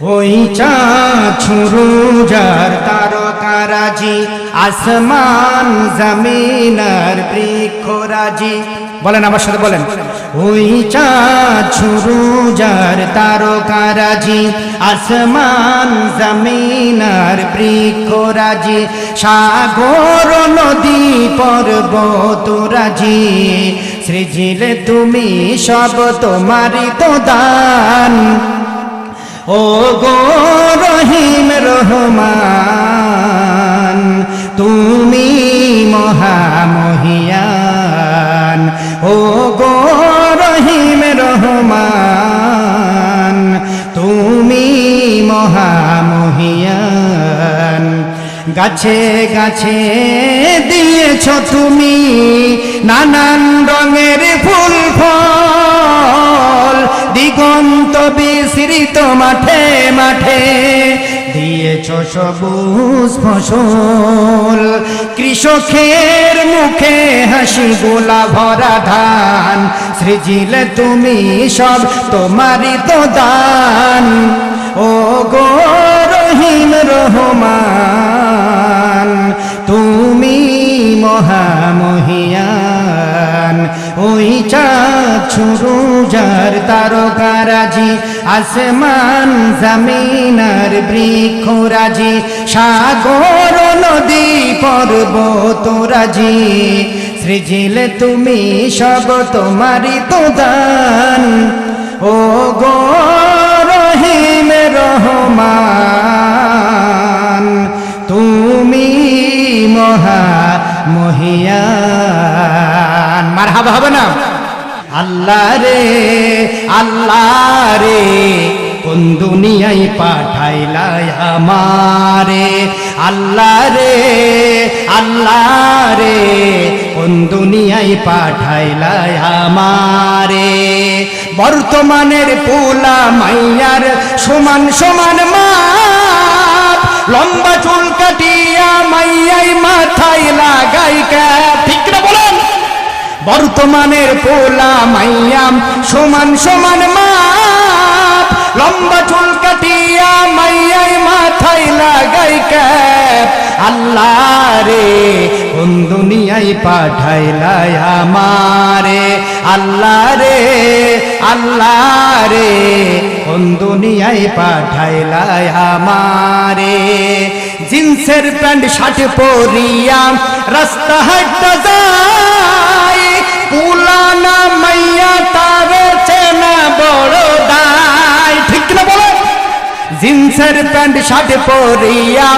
ওই ছুরু যার তারকারাজি, আসমান জমিনার বৃক্ষরাজি। বলেন আমার সাথে বলেন। ওই ছুরু যার তারকারাজি, আসমান জমিনার বৃক্ষরাজি, সাগর নদী পর্বত রাজি সৃজিলে তুমি সব তোমারই তো দান ও গো রহিম রহমান, তুমি মহামহিয়ান। ও গো রহিম রহমান, তুমি মহামহিয়ান। গাছে গাছে দিয়েছ তুমি নানান রঙের ফুল ফল। দিগন্ত বিস্মৃত মাঠে মাঠে। দিয়েছ সবুজ ফসল। কৃষকের মুখে হাসি গোলা ভরা ধান। সৃজিলে তুমি সব, তোমারই তো দান। ও গো রহিম রহমান, তুমি মহামহিয়ান। ওই ছুরু যার তারকারাজি, আসমান জমিনার বৃক্ষরাজি, সাগর নদী পর্বত রাজি সৃজিলে তুমি সব তোমারই তো দান ও গো রহিম রহমান, তুমি মহা মহিয়ান। মার হাবা হবে না? আল্লাহ রে আল্লাহ রে, কোন দুনিয়ায় পাঠাইলাই আমারে? আল্লাহ রে আল্লাহ রে, কোন দুনিয়ায় পাঠাইলাই আমারে? বর্তমানের পোলা মাইয়ার সমান সমান মা লম্বা চুল কাটিয়া মাইয়াই বর্তমানের পোলা মাইয়াম, সমান সমান মাপ, লম্বা চুল কাটিয়া মাইয়াই মাথায় লাগাই ক্যাপ। আল্লাহ রে কোন দুনিয়ায় পাঠাইলাই আমারে। আল্লাহ রে আল্লাহ রে কোন দুনিয়ায় পাঠাইলাই আমারে। জিন্সের প্যান্ট শার্ট পরিয়া, রাস্তা হাঁটতে যায় পুলানা মাইয়া তার চেনা বড় দায় ঠিক না বলে? জিন্সের প্যান্ট, শার্ট পরিয়া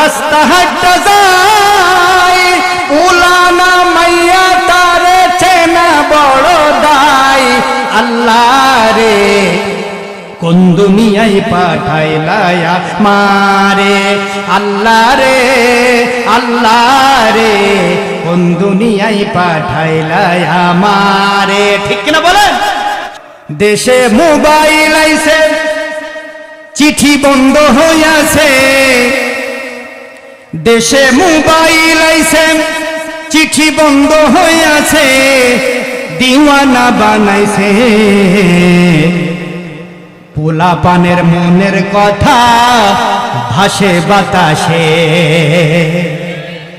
রাস্তা হাঁটতে যায় পুলানা মাইয়া তারে চেনা বড় দায় আল্লাহ রে। কোন দুনিয়ায় পাঠাইলায়া মারে আল্লাহ রে আল্লাহ রে কোন দুনিয়ায় পাঠাইলায়া মারে ঠিক না বলেন? দেশে মোবাইল আইছে, চিঠি বন্ধ হইয়াছে। দেশে মোবাইল আইছে, চিঠি বন্ধ হইয়াছে। দিওয়ানা বানাইছে। পোলা পানের মনের কথা ভাসে বাতাসে।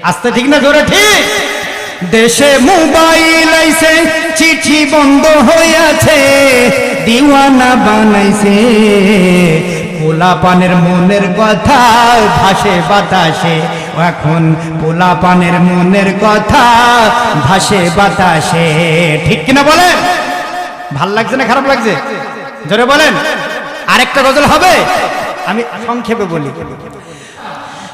আসতে ঠিক না জোরে ঠিক? দেশে মোবাইল আইছে, চিঠি বন্ধ হইয়াছে, দিওয়ানা বানাইছে। পোলা পানের মনের কথা ভাসে বাতাসে, এখন পোলা পানের মনের কথা ভাসে বাতাসে। ঠিক কিনা বলেন? ভালো লাগছে না খারাপ লাগছে? জোরে বলেন। আরেকটা গজল হবে? আমি সংক্ষেপে বলি।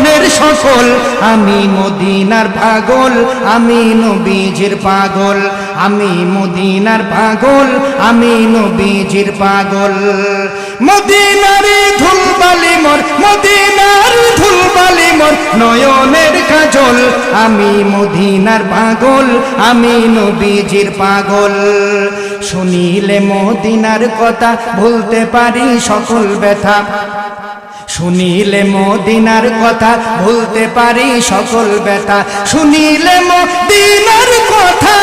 জীবনের সকল। আমি মদিনার পাগল, আমি নবীজির পাগল। আমি মদিনার পাগল, আমি নবীজির পাগল। মদিনারে ধুলবালি মোর, মদিনার ধুলবালি মোর নয়নের কাজল। আমি মদিনার পাগল, আমি নবীজির পাগল। শুনিলে মদিনার কথা ভুলতে পারি সকল ব্যথা। শুনিলে মদিনার কথা ভুলতে পারি সকল ব্যথা। শুনিলে মদিনার কথা।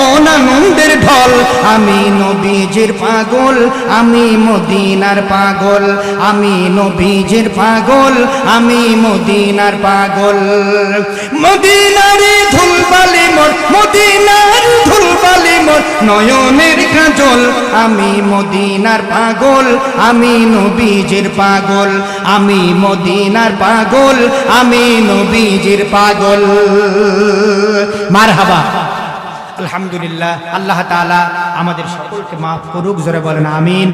ওঠে মন আনন্দের ঢল। আমি নবীজির পাগল, আমি মদিনার পাগল। আমি নবীজির পাগল, আমি মদিনার পাগল। মদিনারে ধুলবালি মোর, মদিনার ধুলবালি মোর নয়নের কাজল। আমি মদিনার পাগল, আমি নবীজির পাগল। আমি মদিনার পাগল, আমি নবীজির পাগল। মারহাবা। আলহামদুলিল্লাহ আল্লাহ তালা আমাদের সকলকে মাফ করুক জোরে বলেন আমিন।